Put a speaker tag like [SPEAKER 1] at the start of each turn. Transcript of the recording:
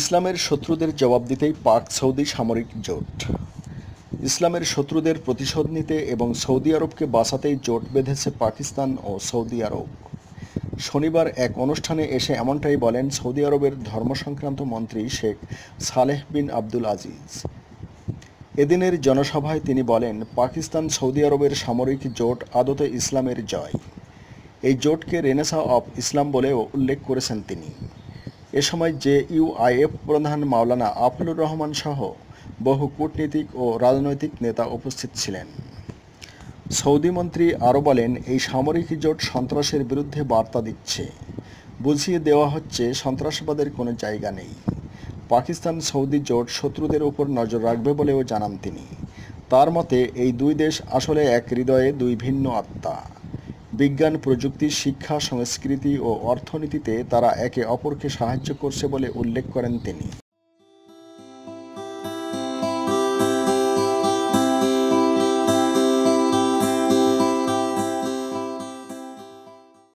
[SPEAKER 1] ইসলামের শত্রুদের জবাব দিতেই পাক সৌদি সামরিক জোট। ইসলামের শত্রুদের প্রতিশোধ নিতে এবং সৌদি আরবকে বাঁচাতেই জোট বেঁধেছে পাকিস্তান ও সৌদি আরব। শনিবার এক অনুষ্ঠানে এসে এমনটাই বলেন সৌদি আরবের ধর্ম সংক্রান্ত মন্ত্রী শেখ সালেহ বিন আব্দুল আজিজ। এদিনের জনসভায় তিনি বলেন, পাকিস্তান সৌদি আরবের সামরিক জোট আদতে ইসলামের জয়। এই জোটকে রেনেসা অফ ইসলাম বলেও উল্লেখ করেছেন তিনি। এ সময় জে ইউআইএফ প্রধান মাওলানা আফলুর রহমান সহ বহু কূটনীতিক ও রাজনৈতিক নেতা উপস্থিত ছিলেন। সৌদি মন্ত্রী আরও বলেন, এই সামরিক জোট সন্ত্রাসের বিরুদ্ধে বার্তা দিচ্ছে। বুঝিয়ে দেওয়া হচ্ছে, সন্ত্রাসবাদের কোনো জায়গা নেই। পাকিস্তান সৌদি জোট শত্রুদের উপর নজর রাখবে বলেও জানান তিনি। তার মতে, এই দুই দেশ আসলে এক হৃদয়ে দুই ভিন্ন আত্মা। বিজ্ঞান, প্রযুক্তি, শিক্ষা, সংস্কৃতি ও অর্থনীতিতে তারা একে অপরকে সাহায্য করছে বলে উল্লেখ করেন তিনি।